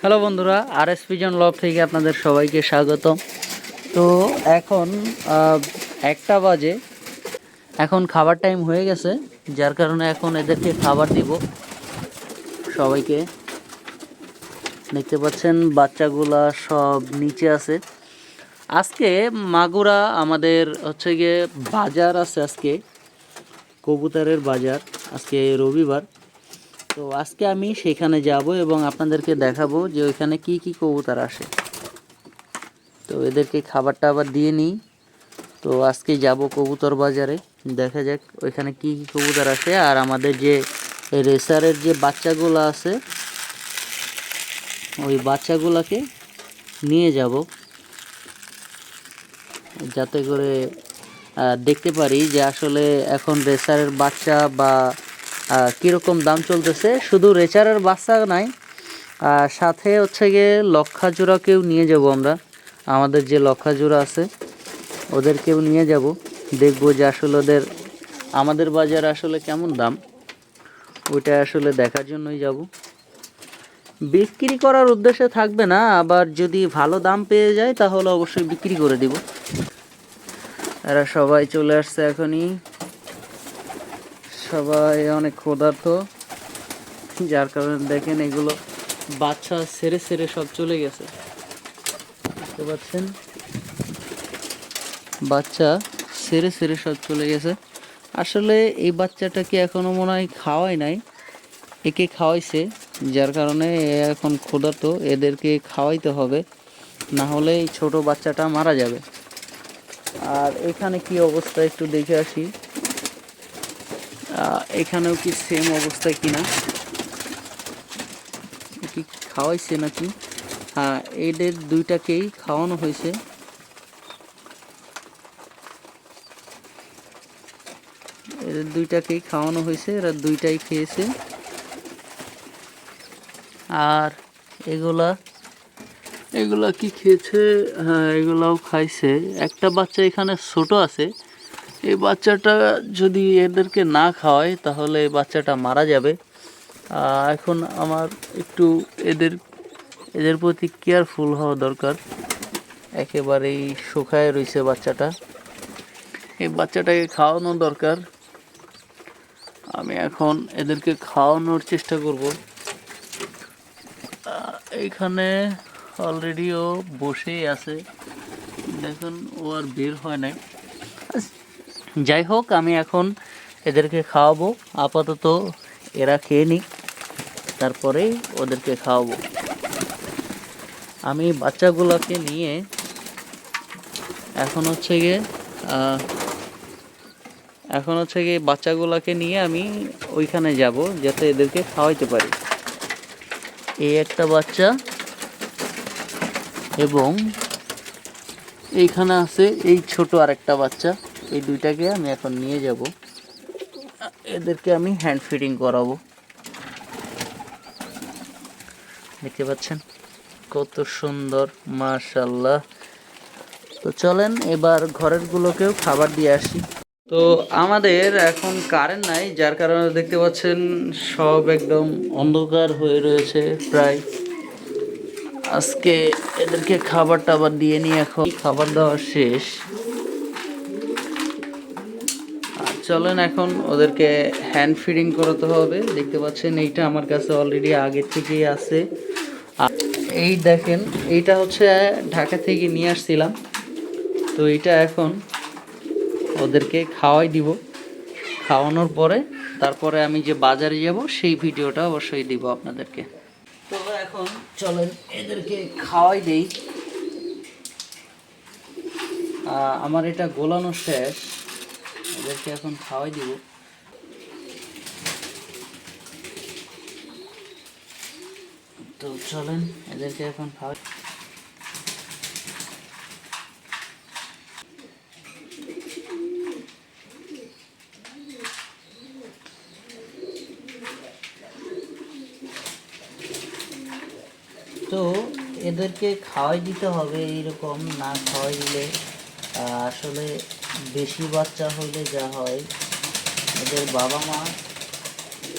Hello বন্ধুরা আর S pigeon লব থেকে আপনাদের সবাইকে স্বাগতম। তো এখন একটা বাজে। এখন খাবার টাইম হয়ে গেছে, যার কারণে এখন এদেরকে খাবার দিব। সবাইকে। দেখতে পাচ্ছেন, বাচ্চাগুলা সব নিচে আছে। আজকে মাগুরা আমাদের হচ্ছে গিয়ে বাজার আছে আজকে। কবুতরের বাজার, আজকে রবিবার। তো আজকে আমি সেখানে যাব এবং আপনাদেরকে দেখাবো যে ওইখানে কি কি কবুতর আসে। তো এদেরকে খাবার টাবার দিয়ে নিই। তো আজকে যাব কবুতর বাজারে। দেখা যাক ওইখানে কি কি কবুতর আসে। আর আমাদের যে রেসারের যে বাচ্চাগুলো আছে, ওই বাচ্চাগুলোকে নিয়ে যাব। যাতে করে দেখতে পারি যে আসলে এখন রেসারের বাচ্চা বা কীরকম দাম চলতেছে? শুধু রেচারের বাচ্চা নাই আর সাথে হচ্ছে গিয়ে লক্ষা জোড়াকেও নিয়ে যাব আমরা। আমাদের যে লক্ষা জোড়া আছে ওদেরকেও নিয়ে যাব। দেখব যে আসলে ওদের, আমাদের বাজার আসলে কেমন দাম। ওইটা আসলে দেখার জন্যই যাব। বিক্রি করার উদ্দেশ্যে থাকবে না, আবার যদি ভালো দাম পেয়ে যায় তাহলে অবশ্যই বিক্রি করে দিব। এরা সবাই চলে আসছে এখনই। সবাই অনেক ক্ষুধার্ত। যার কারণে দেখেন এগুলো বাচ্চা সেরে সেরে সব চলে গেছে। বুঝতে পারছেন বাচ্চা সেরে সেরে সব চলে গেছে। আসলে এই বাচ্চাটাকে এখনও মনে হয় খাওয়াই নাই। একে খাওয়াইছে, যার কারণে এখন ক্ষুধার্ত। এদেরকে খাওয়াইতে হবে, না হলে এই ছোট বাচ্চাটা মারা যাবে। আর এখানে কি অবস্থা একটু দেখে আসি। এখানেও কি সেম অবস্থা কিনা? কি খাওয়াইছে নাকি? হ্যাঁ এদের দুইটাকেই খাওয়ানো হয়েছে। এদের দুইটাকেই খাওয়ানো হয়েছে, এরা দুইটাই খেয়েছে। আর এগুলা? এগুলা কি খেয়েছে? হ্যাঁ এগুলাও খাইছে। একটা বাচ্চা এখানে ছোট আছে এই বাচ্চাটা যদি এদেরকে না খাওয়ায় তাহলে এই বাচ্চাটা মারা যাবে। এখন আমার একটু এদের এদের প্রতি কেয়ারফুল হওয়া দরকার। একেবারেই শুকায় রয়েছে বাচ্চাটা। এই বাচ্চাটাকে খাওয়ানো দরকার। আমি এখন এদেরকে খাওয়ানোর চেষ্টা করব। আহ, এইখানে অলরেডি বসেই আছে। দেখুন ও আর বের হয় নাই। যাই হোক, আমি এখন এদেরকে খাওয়াবো। আপাতত এরা খেয়ে নিক, তারপরে ওদেরকে খাওয়াবো। আমি বাচ্চাগুলোকে নিয়ে এখন হচ্ছে গিয়ে এখন হচ্ছে গিয়ে বাচ্চাগুলোকে নিয়ে আমি ওইখানে যাব, যাতে এদেরকে খাওয়াইতে পারি। এই একটা বাচ্চা এবং এইখানে আছে এই ছোট আরেকটা বাচ্চা। এই দুইটাকে আমি এখন নিয়ে যাব। এদেরকে আমি হ্যান্ড ফিডিং করাবো। দেখতে পাচ্ছেন? কত সুন্দর মাশাল্লাহ তো চলেন এবার ঘরের গুলোকেও খাবার দিয়ে আসি। তো আমাদের এখন কারেন্ট নাই, যার কারণে দেখতে পাচ্ছেন সব একদম অন্ধকার হয়ে রয়েছে প্রায়। আজকে এদেরকে খাবার টাবার দিয়ে নিয়ে এখন খাবার দেওয়া শেষ আর চলেন এখন ওদেরকে হ্যান্ড ফিডিং করাতে হবে। দেখতে পাচ্ছেন, এইটা আমার কাছে অলরেডি আগে থেকেই আছে। এই দেখেন, এইটা হচ্ছে ঢাকা থেকে নিয়ে আসছিলাম। তো এইটা এখন ওদেরকে খাওয়াই দিব। খাওয়ানোর পরে তারপরে আমি যে বাজারে যাব, সেই ভিডিওটা অবশ্যই দিব আপনাদেরকে। তো এখন চলেন, এদেরকে খাওয়াই দেই। আমার এটা গোলানো শেষ। এদেরকে এখন খাওয়াই দিব। তো চলেন, এদেরকে এখন খাওয়াই। তো এদেরকে খাওয়াই দিতে হবে এইরকম, না খাওয়াই দিলে আসলে বেশি বাচ্চা হইলে যা হয়, এদের বাবা মা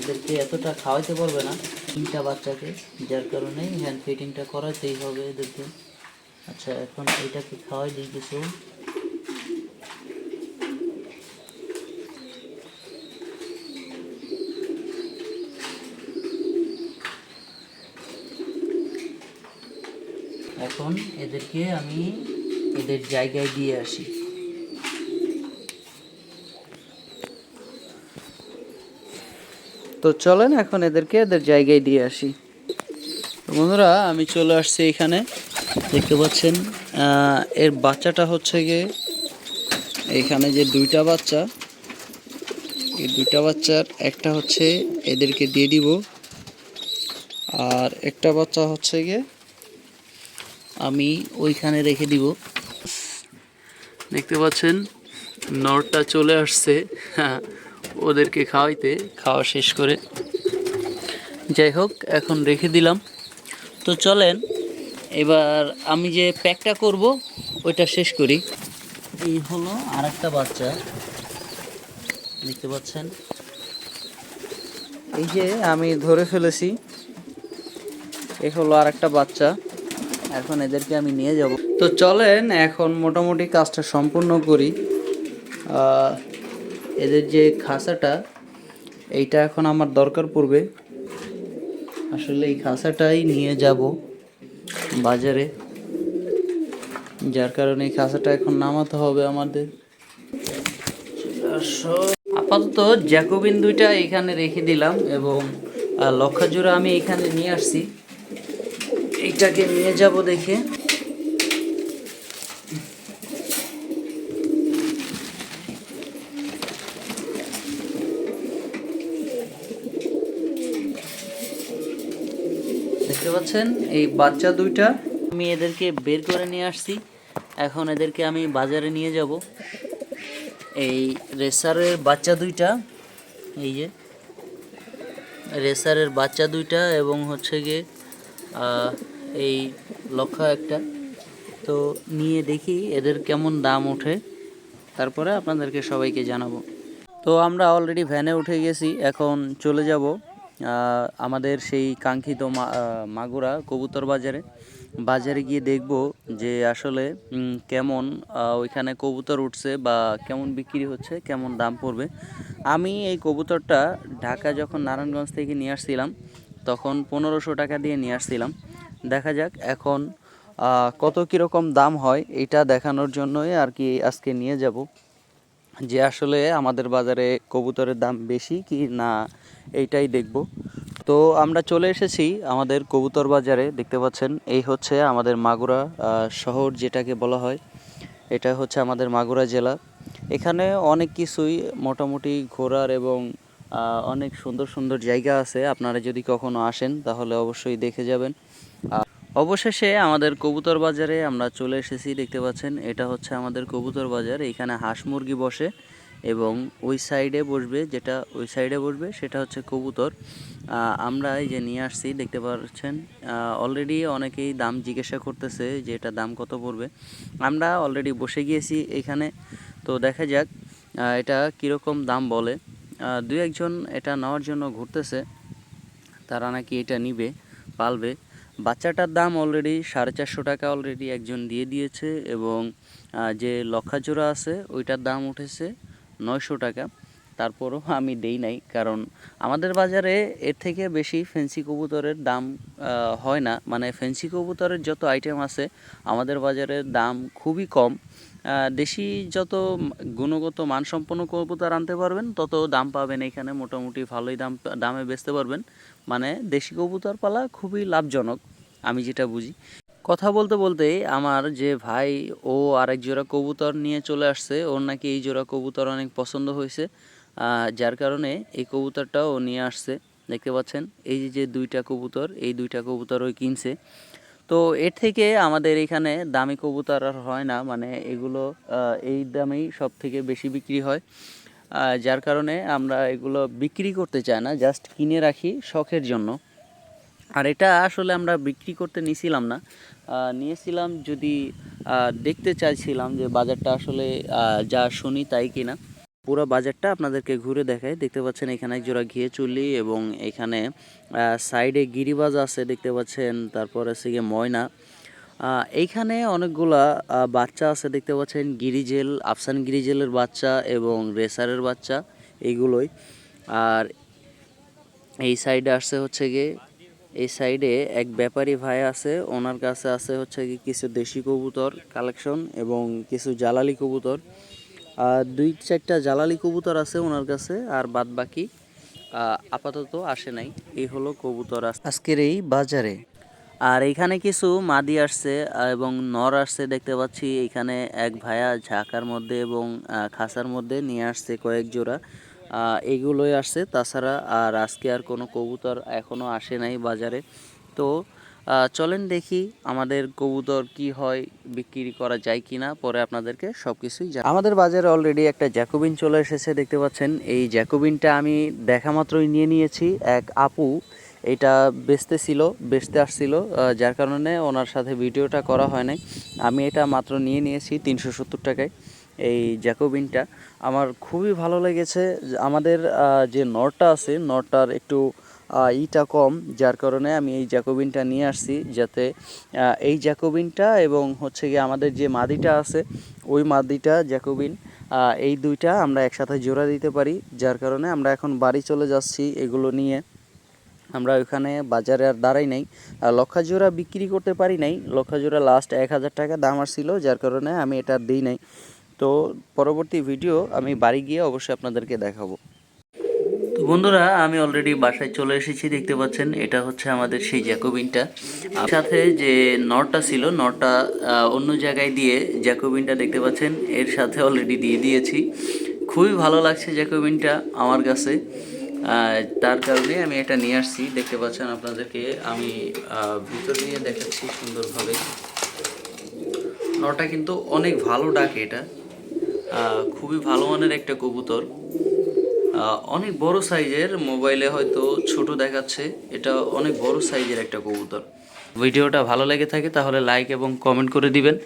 এদেরকে এতটা খাওয়াইতে পারবে না। তিনটা বাচ্চাকে, যার কারণে হ্যান্ড ফিটিংটা করাতেই হবে এদেরকে। আচ্ছা এখন এটাকে খাওয়াই দিই কিছু। এখন এদেরকে আমি এদের জায়গায় দিয়ে আসি। তো চলেন এখন এদেরকে এদের জায়গায় দিয়ে আসি। বন্ধুরা, আমি চলে আসছি এখানে। দেখতে পাচ্ছেন এর বাচ্চাটা হচ্ছে গিয়ে এখানে যে দুইটা বাচ্চা, এই দুইটা বাচ্চার একটা হচ্ছে এদেরকে দিয়ে দিব। আর একটা বাচ্চা হচ্ছে গিয়ে আমি ওইখানে রেখে দিব। দেখতে পাচ্ছেন, নরটা চলে আসছে। হ্যাঁ ওদেরকে খাওয়াইতে খাওয়া শেষ করে। যাই হোক, এখন রেখে দিলাম। তো চলেন, এবার আমি যে প্যাকটা করব, ওইটা শেষ করি। এই হলো আর একটা বাচ্চা। দেখতে পাচ্ছেন? এই যে আমি ধরে ফেলেছি, এ হলো আর একটা বাচ্চা। এখন এদেরকে আমি নিয়ে যাব। তো চলেন, এখন মোটামুটি কাজটা সম্পূর্ণ করি। এদের যে খাঁচাটা, এইটা এখন আমার দরকার পড়বে। আসলে এই খাঁচাটাই নিয়ে যাব বাজারে, যার কারণে এই খাঁচাটা এখন নামাতে হবে আমাদের। আপাতত জ্যাকোবিন দুইটা এখানে রেখে দিলাম এবং লক্ষাজোড়া আমি এখানে নিয়ে আসছি। এইটাকে নিয়ে যাব দেখে দেখতে পাচ্ছেন এই বাচ্চা দুইটা। আমি এদেরকে বের করে নিয়ে আসছি। এখন এদেরকে আমি বাজারে নিয়ে যাব। এই রেসারের বাচ্চা দুইটা, এই যে, রেসারের বাচ্চা দুইটা এবং হচ্ছে গিয়ে এই লক্ষা একটা। তো নিয়ে দেখি এদের কেমন দাম ওঠে। তারপরে আপনাদেরকে সবাইকে জানাব। তো আমরা অলরেডি ভ্যানে উঠে গেছি। এখন চলে যাব। আমাদের সেই কাঙ্ক্ষিত মাগুরা কবুতর বাজারে। বাজারে গিয়ে দেখব যে আসলে কেমন ওইখানে কবুতর উঠছে বা কেমন বিক্রি হচ্ছে, কেমন দাম পড়বে। আমি এই কবুতরটা ঢাকা যখন নারায়ণগঞ্জ থেকে নিয়ে আসছিলাম, তখন পনেরোশো টাকা দিয়ে নিয়ে আসছিলাম। দেখা যাক এখন কত কীরকম দাম হয়, এটা দেখানোর জন্যই আর কি আজকে নিয়ে যাব। যে আসলে আমাদের বাজারে কবুতরের দাম বেশি কি না এইটাই দেখব। তো আমরা চলে এসেছি আমাদের কবুতর বাজারে, দেখতে পাচ্ছেন। এই হচ্ছে আমাদের মাগুরা শহর যেটাকে বলা হয়। এটা হচ্ছে আমাদের মাগুরা জেলা। এখানে অনেক কিছুই মোটামুটি ঘোরার এবং অনেক সুন্দর সুন্দর জায়গা আছে। আপনারা যদি কখনো আসেন, তাহলে অবশ্যই দেখে যাবেন। অবশেষে আমাদের কবুতর বাজারে আমরা চলে এসেছি, দেখতে পাচ্ছেন। এটা হচ্ছে আমাদের কবুতর বাজার। এখানে হাঁস মুরগি বসে। এবং ওই সাইডে বসবে, যেটা ওই সাইডে বসবে, সেটা হচ্ছে কবুতর। আমরা এই যে নিয়ে আসছি, দেখতে পাচ্ছেন অলরেডি অনেকেই দাম জিজ্ঞাসা করতেছে যে এটা দাম কত পড়বে। আমরা অলরেডি বসে গিয়েছি এখানে। তো দেখা যাক এটা কীরকম দাম বলে। দু একজন এটা নেওয়ার জন্য ঘুরতেছে। তারা নাকি এটা নিবে, পালবে। বাচ্চাটার দাম অলরেডি সাড়ে চারশো টাকা অলরেডি একজন দিয়ে দিয়েছে এবং যে লক্ষাজোড়া আছে, ওইটার দাম উঠেছে নয়শো টাকা। তারপরও আমি দেই নাই, কারণ আমাদের বাজারে এর থেকে বেশি ফেন্সি কবুতরের দাম হয় না। মানে ফেন্সি কবুতরের যত আইটেম আছে, আমাদের বাজারে দাম খুবই কম। দেশি যত গুণগত মানসম্পন্ন কবুতর আনতে পারবেন, তত দাম পাবেন এখানে মোটামুটি ভালোই দাম, দামে বেচতে পারবেন। মানে দেশি কবুতর পালা খুবই লাভজনক, আমি যেটা বুঝি। কথা বলতে বলতে আমার যে ভাই, ও আরেক জোড়া কবুতর নিয়ে চলে আসছে, ওর নাকি এই জোড়া কবুতর অনেক পছন্দ হয়েছে। যার কারণে এই কবুতরটাও নিয়ে আসছে, দেখতে পাচ্ছেন? এই যে যে দুইটা কবুতর, এই দুইটা কবুতর ওই কিনছে। তো এর থেকে আমাদের এখানে দামি কবুতর আর হয় না মানে এগুলো এই দামেই সব থেকে বেশি বিক্রি হয়। যার কারণে আমরা এগুলো বিক্রি করতে চাই না, জাস্ট কিনে রাখি শখের জন্য। আর এটা আসলে আমরা বিক্রি করতে নিয়েছিলাম না। নিয়েছিলাম যদি দেখতে চাইছিলাম যে বাজারটা আসলে যা শুনি তাই কিনা। পুরো বাজারটা আপনাদেরকে ঘুরে দেখাই। দেখতে পাচ্ছেন এখানে এক জোড়া ঘিয়ে চুল্লি এবং এখানে সাইডে গিরিবাজ আছে দেখতে পাচ্ছেন, তারপর আছে গিয়ে ময়না। এইখানে অনেকগুলা বাচ্চা আছে দেখতে পাচ্ছেন, গিরিজেল, আফসান গিরিজেলের বাচ্চা এবং রেসারের বাচ্চা, এইগুলোই। আর এই সাইডে আসছে হচ্ছে গিয়ে এই সাইডে এক ব্যাপারী ভাই আছে, ওনার কাছে আছে হচ্ছে কি কিছু দেশি কবুতর কালেকশন এবং কিছু জালালি কবুতর। আর দুই চারটা জালালি কবুতর আছে ওনার কাছে, আর বাদ বাকি আপাতত আসে নাই। এই হলো কবুতর আজকের এই বাজারে। আর এখানে কিছু মাদি আসছে এবং নর আসছে দেখতে পাচ্ছি। এখানে এক ভাইয়া ঝাঁকার মধ্যে এবং খাসার মধ্যে নিয়ে আসছে কয়েক জোড়া। আহ, এইগুলোই আসছে। তাছাড়া আর আজকে আর কোনো কবুতর এখনও আসে নাই বাজারে। তো চলেন দেখি আমাদের কবুতর কি হয় বিক্রি করা যায় কি না পরে আপনাদেরকে সব কিছুই আমাদের বাজারে অলরেডি একটা জ্যাকোবিন চলে এসেছে দেখতে পাচ্ছেন। এই জ্যাকোবিনটা আমি দেখা মাত্রই নিয়ে নিয়েছি এক আপু। এটা বেচতে ছিল বেচতে আসছিল যার কারণে ওনার সাথে ভিডিওটা করা হয় নাই। আমি এটা মাত্র নিয়ে নিয়েছি তিনশো সত্তর টাকায়। এই জ্যাকোবিনটা, আমার খুবই ভালো লেগেছে। আমাদের যে নটটা আছে, নটটার একটু ইটা কম, যার কারণে আমি এই জ্যাকোবিনটা নিয়ে আসছি যাতে এই জ্যাকোবিনটা এবং হচ্ছে গিয়ে আমাদের যে মাদিটা আছে, ওই মাদিটা জ্যাকোবিন এই দুইটা আমরা একসাথে জোড়া দিতে পারি, যার কারণে আমরা এখন বাড়ি চলে যাচ্ছি এগুলো নিয়ে। আমরা ওখানে বাজারে আর দাঁড়াই নাই আর লক্ষা জোড়া বিক্রি করতে পারি নাই লক্ষা জোড়া লাস্ট এক হাজার টাকা দাম আসছিল, যার কারণে আমি এটা দিই নাই। তো পরবর্তী ভিডিও আমি বাড়ি গিয়ে অবশ্যই আপনাদেরকে দেখাবো। তো বন্ধুরা, আমি অলরেডি বাসায় চলে এসেছি, দেখতে পাচ্ছেন, এটা হচ্ছে আমাদের সেই জ্যাকোবিনটা। সাথে যে নটটা ছিল, নটটা অন্য জায়গায় দিয়ে জ্যাকোবিনটা দেখতে পাচ্ছেন, এর সাথে অলরেডি দিয়ে দিয়েছি। খুবই ভালো লাগছে জ্যাকোবিনটা আমার কাছে। তার কারণে আমি এটা নিয়ে আসছি, দেখতে পাচ্ছেন আপনাদেরকে, আমি ভিতর দিয়ে দেখাচ্ছি সুন্দরভাবে। নটা কিন্তু অনেক ভালো ডাকে এটা। খুবই ভালো মানের একটা কবুতর। অনেক বড় সাইজের, মোবাইলে হয়তো ছোট দেখাচ্ছে, এটা অনেক বড় সাইজের একটা কবুতর। ভিডিওটা ভালো লেগে থাকে তাহলে লাইক এবং কমেন্ট করে দিবেন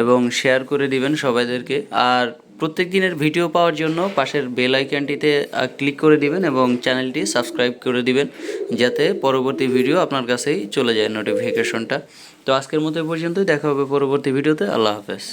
এবং শেয়ার করে দিবেন সবাইদেরকে। আর প্রত্যেক দিনের ভিডিও পাওয়ার জন্য পাশের বেল আইকনটিতে ক্লিক করে দিবেন এবং চ্যানেলটি সাবস্ক্রাইব করে দিবেন, যাতে পরবর্তী ভিডিও আপনার কাছেই চলে যায় নোটিফিকেশনটা তো আজকের মতো পর্যন্তই, দেখা হবে পরবর্তী ভিডিওতে, আল্লাহ হাফেজ।